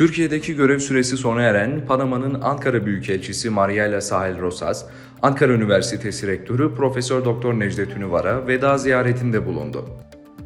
Türkiye'deki görev süresi sona eren Panama'nın Ankara Büyükelçisi Mariela Sahel Rosas, Ankara Üniversitesi Rektörü Profesör Doktor Necdet Ünüvar'a veda ziyaretinde bulundu.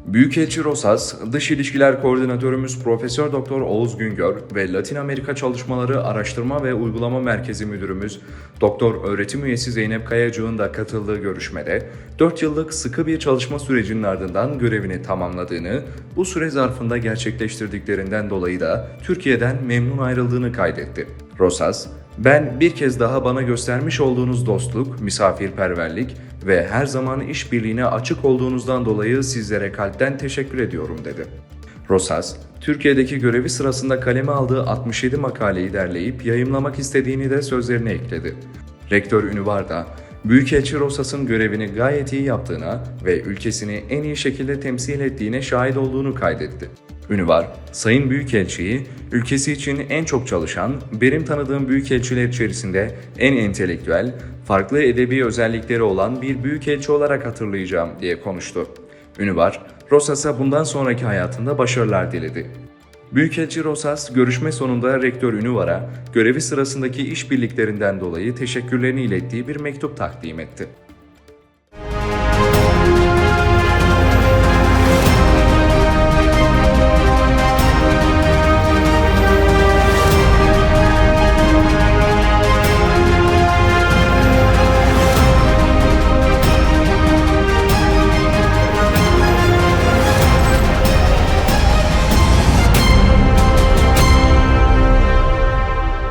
Büyükelçi Rosas, Dış İlişkiler Koordinatörümüz Profesör Doktor Oğuz Güngör ve Latin Amerika Çalışmaları Araştırma ve Uygulama Merkezi Müdürümüz Doktor Öğretim Üyesi Zeynep Kayacık'ın da katıldığı görüşmede 4 yıllık sıkı bir çalışma sürecinin ardından görevini tamamladığını, bu süre zarfında gerçekleştirdiklerinden dolayı da Türkiye'den memnun ayrıldığını kaydetti. Rosas, ben bir kez daha bana göstermiş olduğunuz dostluk, misafirperverlik ve her zaman işbirliğine açık olduğunuzdan dolayı sizlere kalpten teşekkür ediyorum dedi. Rosas, Türkiye'deki görevi sırasında kaleme aldığı 67 makaleyi derleyip yayımlamak istediğini de sözlerine ekledi. Rektör Ünüvar da, Büyükelçi Rosas'ın görevini gayet iyi yaptığına ve ülkesini en iyi şekilde temsil ettiğine şahit olduğunu kaydetti. Ünüvar, Sayın Büyükelçiyi ülkesi için en çok çalışan, benim tanıdığım büyükelçiler içerisinde en entelektüel, farklı edebi özellikleri olan bir büyükelçi olarak hatırlayacağım diye konuştu. Ünüvar, Rosas'a bundan sonraki hayatında başarılar diledi. Büyükelçi Rosas görüşme sonunda Rektör Ünüvar'a görevi sırasındaki işbirliklerinden dolayı teşekkürlerini ilettiği bir mektup takdim etti.